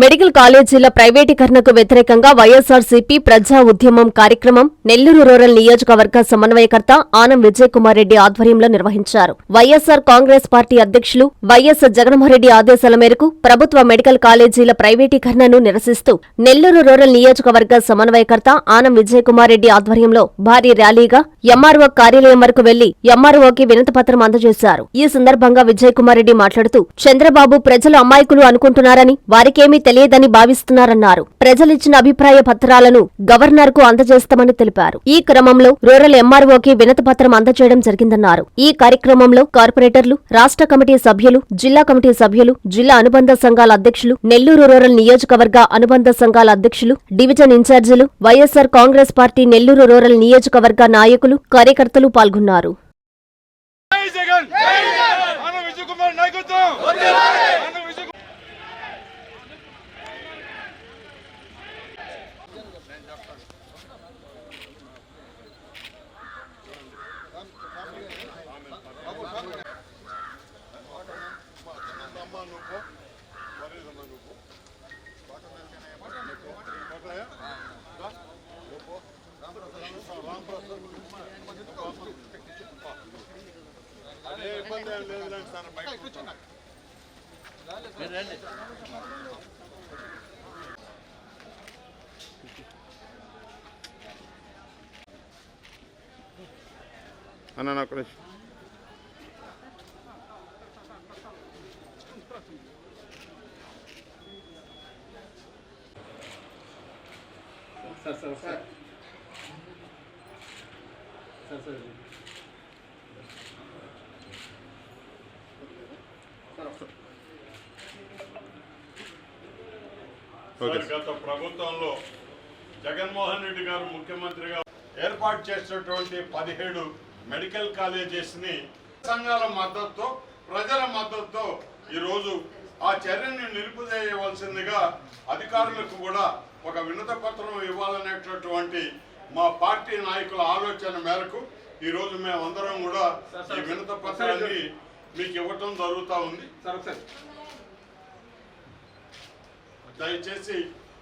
Medical కాలేజీల ప్రైవేటీకరణకు వ్యతిరేకంగా వైఎస్ఆర్సీపీ ప్రజా ఉద్యమం కార్యక్రమం నెల్లూరు రూరల్ నియోజకవర్గ సమన్వయకర్త ఆనం విజయకుమార్ రెడ్డి ఆధ్వర్యంలో నిర్వహించారు. వైఎస్ఆర్ కాంగ్రెస్ పార్టీ అధ్యక్షులు వైఎస్ జగన్మోహన్రెడ్డి ఆదేశాల మేరకు ప్రభుత్వ మెడికల్ కాలేజీల ప్రైవేటీకరణను నిరసిస్తూ నెల్లూరు రూరల్ నియోజకవర్గ సమన్వయకర్త ఆనం విజయకుమార్ రెడ్డి ఆధ్వర్యంలో భారీ ర్యాలీగా ఎంఆర్ఓ కార్యాలయం వరకు వెళ్ళి ఎంఆర్ఓకి వినతిపత్రం అందజేశారు. ఈ సందర్భంగా విజయకుమార్ రెడ్డి మాట్లాడుతూ చంద్రబాబు ప్రజలు అమాయకులు అనుకుంటున్నారని వారికేమీ తెలియదని భావిస్తున్నారన్నారు. ప్రజలిచ్చిన అభిప్రాయ పత్రాలను గవర్నర్కు అందజేస్తామని తెలిపారు. ఈ క్రమంలో రూరల్ ఎంఆర్ఓకి వినతి పత్రం అందజేయడం జరిగిందన్నారు. ఈ కార్యక్రమంలో కార్పొరేటర్లు రాష్ట్ర కమిటీ సభ్యులు జిల్లా కమిటీ సభ్యులు జిల్లా అనుబంధ సంఘాల అధ్యక్షులు నెల్లూరు రూరల్ నియోజకవర్గ అనుబంధ సంఘాల అధ్యక్షులు డివిజన్ ఇన్ఛార్జీలు వైఎస్సార్ కాంగ్రెస్ పార్టీ నెల్లూరు రూరల్ నియోజకవర్గ నాయకులు కార్యకర్తలు పాల్గొన్నారు. ఏం లేదు సార్ బయట కూర్చోండి. అన్న నాకు నిమిషం సార్, గత ప్రభుత్వంలో జగన్మోహన్ రెడ్డి గారు ముఖ్యమంత్రిగా ఏర్పాటు చేసినటువంటి పదిహేడు మెడికల్ కాలేజెస్ని సంఘాల మద్దతుతో ప్రజల మద్దతుతో ఈరోజు ఆ చర్యని నిలుపుదేయవలసిందిగా అధికారులకు కూడా ఒక వినత పత్రం ఇవ్వాలనేటటువంటి మా పార్టీ నాయకుల ఆలోచన మేరకు ఈరోజు మేమందరం కూడా ఈ వినత పత్రాన్ని మీకు ఇవ్వటం జరుగుతూ ఉంది. దయచేసి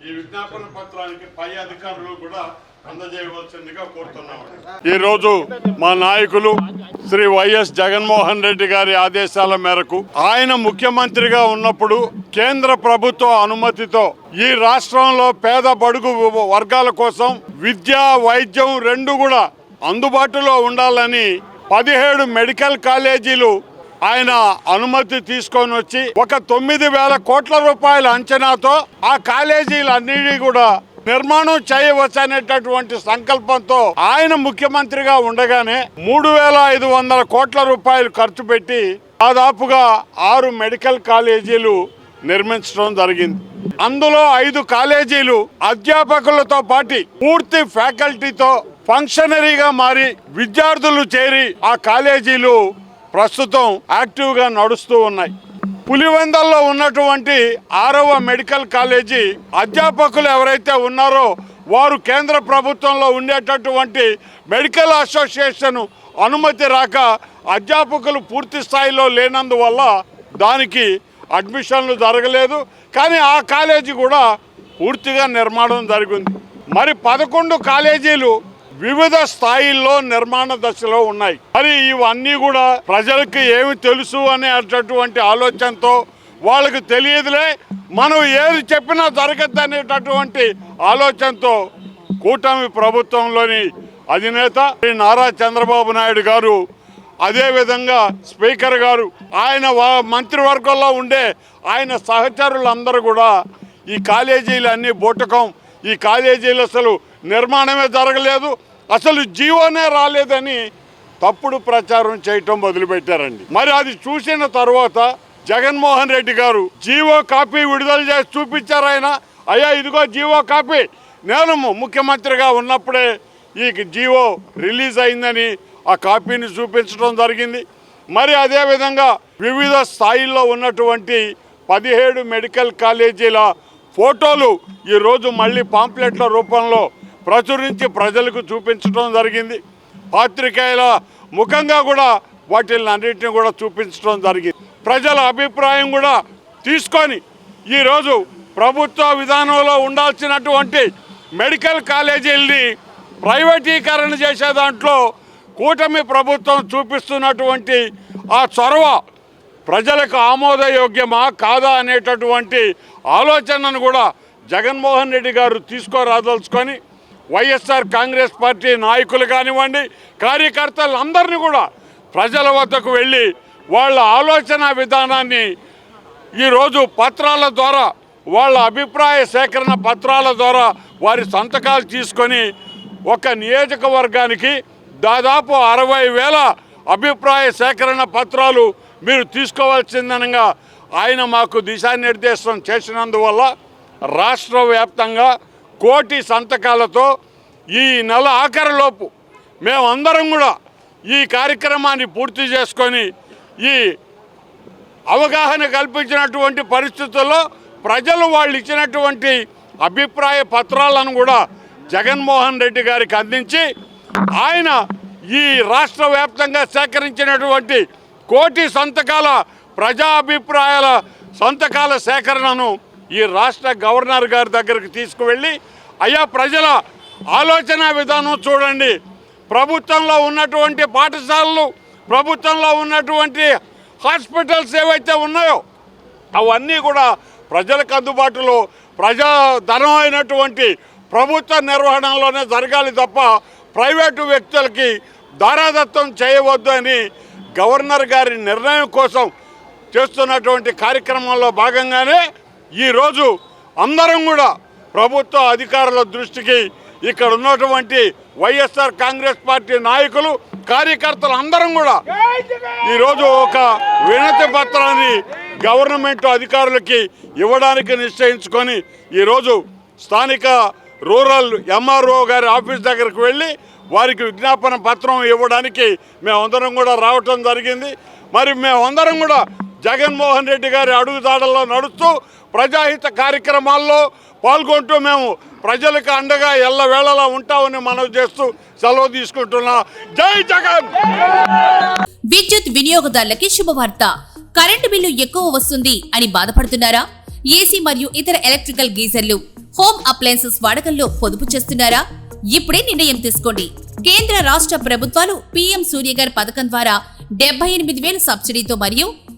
ఈ విజ్ఞాపన పత్రానికి పై అధికారులు కూడా అందజేయవలసిందిగా కోరుతున్నాము ఈ రోజు మా నాయకులు శ్రీ వైఎస్ జగన్మోహన్ రెడ్డి గారి ఆదేశాల మేరకు ఆయన ముఖ్యమంత్రిగా ఉన్నప్పుడు కేంద్ర ప్రభుత్వ అనుమతితో ఈ రాష్ట్రంలో పేద బడుగు వర్గాల కోసం విద్య వైద్యం రెండు కూడా అందుబాటులో ఉండాలని పదిహేడు మెడికల్ కాలేజీలు ఆయన అనుమతి తీసుకొని వచ్చి ఒక తొమ్మిది వేల కోట్ల రూపాయల అంచనాతో ఆ కాలేజీలన్నిటి కూడా నిర్మాణం చేయవచ్చనేటటువంటి సంకల్పంతో ఆయన ముఖ్యమంత్రిగా ఉండగానే మూడు వేల ఐదు వందల కోట్ల రూపాయలు ఖర్చు పెట్టి దాదాపుగా ఆరు మెడికల్ కాలేజీలు నిర్మించడం జరిగింది. అందులో ఐదు కాలేజీలు అధ్యాపకులతో పాటి పూర్తి ఫ్యాకల్టీతో ఫంక్షనరీగా మారి విద్యార్థులు చేరి ఆ కాలేజీలు ప్రస్తుతం యాక్టివ్గా నడుస్తూ ఉన్నాయి. పులివెందల్లో ఉన్నటువంటి ఆరవ మెడికల్ కాలేజీ అధ్యాపకులు ఎవరైతే ఉన్నారో వారు కేంద్ర ప్రభుత్వంలో ఉండేటటువంటి మెడికల్ అసోసియేషన్ అనుమతి రాక అధ్యాపకులు పూర్తి స్థాయిలో లేనందువల్ల దానికి అడ్మిషన్లు జరగలేదు. కానీ ఆ కాలేజీ కూడా పూర్తిగా నిర్మాణం జరిగింది. మరి పదకొండు కాలేజీలు వివిధ స్థాయిల్లో నిర్మాణ దశలో ఉన్నాయి. మరి ఇవన్నీ కూడా ప్రజలకు ఏమి తెలుసు అనేటటువంటి ఆలోచనతో వాళ్ళకి తెలియదులే. మనం ఏది చెప్పినా జరగద్దు అనేటటువంటి ఆలోచనతో కూటమి ప్రభుత్వంలోని అధినేత శ్రీ నారా చంద్రబాబు నాయుడు గారు అదేవిధంగా స్పీకర్ గారు ఆయన వా- మంత్రివర్గంలో ఉండే ఆయన సహచరులందరూ కూడా ఈ కాలేజీలు అన్ని ఈ కాలేజీలు అసలు నిర్మాణమే జరగలేదు. అసలు జీవోనే రాలేదని తప్పుడు ప్రచారం చేయటం మొదలుపెట్టారండి. మరి అది చూసిన తర్వాత జగన్మోహన్ రెడ్డి గారు జీవో కాపీ విడుదల చేసి చూపించారు ఆయన. అయ్యా ఇదిగో జీవో కాపీ. నేను ముఖ్యమంత్రిగా ఉన్నప్పుడే ఈ జీవో రిలీజ్ అయిందని ఆ కాపీని చూపించడం జరిగింది. మరి అదేవిధంగా వివిధ స్థాయిల్లో ఉన్నటువంటి పదిహేడు మెడికల్ కాలేజీల ఫోటోలు ఈరోజు మళ్ళీ పాంప్లెట్ల రూపంలో ప్రచురించి ప్రజలకు చూపించడం జరిగింది. పాత్రికేయుల ముఖంగా కూడా వాటిని అన్నింటినీ కూడా చూపించడం జరిగింది. ప్రజల అభిప్రాయం కూడా తీసుకొని ఈరోజు ప్రభుత్వ విధానంలో ఉండాల్సినటువంటి మెడికల్ కాలేజీల్ని ప్రైవేటీకరణ చేసే దాంట్లో కూటమి ప్రభుత్వం చూపిస్తున్నటువంటి ఆ చొరవ ప్రజలకు ఆమోదయోగ్యమా కాదా అనేటటువంటి ఆలోచనను కూడా జగన్మోహన్ రెడ్డి గారు తీసుకురాదలుచుకొని వైఎస్ఆర్ కాంగ్రెస్ పార్టీ నాయకులు కానివ్వండి కార్యకర్తలు అందరినీ కూడా ప్రజల వద్దకు వెళ్ళి వాళ్ళ ఆలోచన విధానాన్ని ఈరోజు పత్రాల ద్వారా వాళ్ళ అభిప్రాయ సేకరణ పత్రాల ద్వారా వారి సంతకాలు తీసుకొని ఒక నియోజకవర్గానికి దాదాపు అరవై వేల అభిప్రాయ సేకరణ పత్రాలు మీరు తీసుకోవాల్సిందనగా ఆయన మాకు దిశానిర్దేశం చేసినందువల్ల రాష్ట్ర వ్యాప్తంగా కోటి సంతకాలతో ఈ నెల ఆఖరిలోపు మేమందరం కూడా ఈ కార్యక్రమాన్ని పూర్తి చేసుకొని ఈ అవగాహన కల్పించినటువంటి పరిస్థితుల్లో ప్రజలు వాళ్ళు ఇచ్చినటువంటి అభిప్రాయ పత్రాలను కూడా జగన్మోహన్ రెడ్డి గారికి అందించి ఆయన ఈ రాష్ట్ర వ్యాప్తంగా సేకరించినటువంటి కోటి సంతకాల ప్రజా అభిప్రాయాల సంతకాల సేకరణను ఈ రాష్ట్ర గవర్నర్ గారి దగ్గరికి తీసుకువెళ్ళి అయ్యా ప్రజల ఆలోచన విధానం చూడండి. ప్రభుత్వంలో ఉన్నటువంటి పాఠశాలలు ప్రభుత్వంలో ఉన్నటువంటి హాస్పిటల్స్ ఏవైతే ఉన్నాయో అవన్నీ కూడా ప్రజలకు అందుబాటులో ప్రజా ధనం అయినటువంటి ప్రభుత్వ నిర్వహణలోనే జరగాలి తప్ప ప్రైవేటు వ్యక్తులకి దారాదత్తం చేయవద్దు అని గవర్నర్ గారి నిర్ణయం కోసం చేస్తున్నటువంటి కార్యక్రమంలో భాగంగానే ఈరోజు అందరం కూడా ప్రభుత్వ అధికారుల దృష్టికి ఇక్కడ ఉన్నటువంటి వైఎస్ఆర్ కాంగ్రెస్ పార్టీ నాయకులు కార్యకర్తలు అందరం కూడా ఈరోజు ఒక వినతి పత్రాన్ని గవర్నమెంట్ అధికారులకి ఇవ్వడానికి నిశ్చయించుకొని ఈరోజు స్థానిక రూరల్ ఎంఆర్ఓ గారి ఆఫీస్ దగ్గరకు వెళ్ళి వారికి విజ్ఞాపన పత్రం ఇవ్వడానికి మేమందరం కూడా రావటం జరిగింది. మరి మేమందరం కూడా జగన్మోహన్ రెడ్డి గారి అడుగుదాడల్లో నడుస్తూ ప్రజాహిత కార్యక్రమాల్లో పాల్గొంటూ మేము ప్రజలకు అండగా ఎల్లవేళలా ఉంటామని మనవి చేస్తూ సెలవు తీసుకుంటున్నా. జై జగన్! విద్యుత్ వినియోగదారులకి శుభవార్త. కరెంటు బిల్లు ఎక్కువ వస్తుంది అని బాధపడుతున్నారా? ఏసీ మరియు ఇతర ఎలక్ట్రికల్ గీజర్లు హోమ్ అప్లయన్సెస్ వాడకంలో పొదుపు చేస్తున్నారా? ఇప్పుడే నిర్ణయం తీసుకోండి. కేంద్ర రాష్ట్ర ప్రభుత్వాలు పీఎం సూర్యగర్ పథకం ద్వారా డెబ్బై ఎనిమిది వేలు సబ్సిడీతో మరియు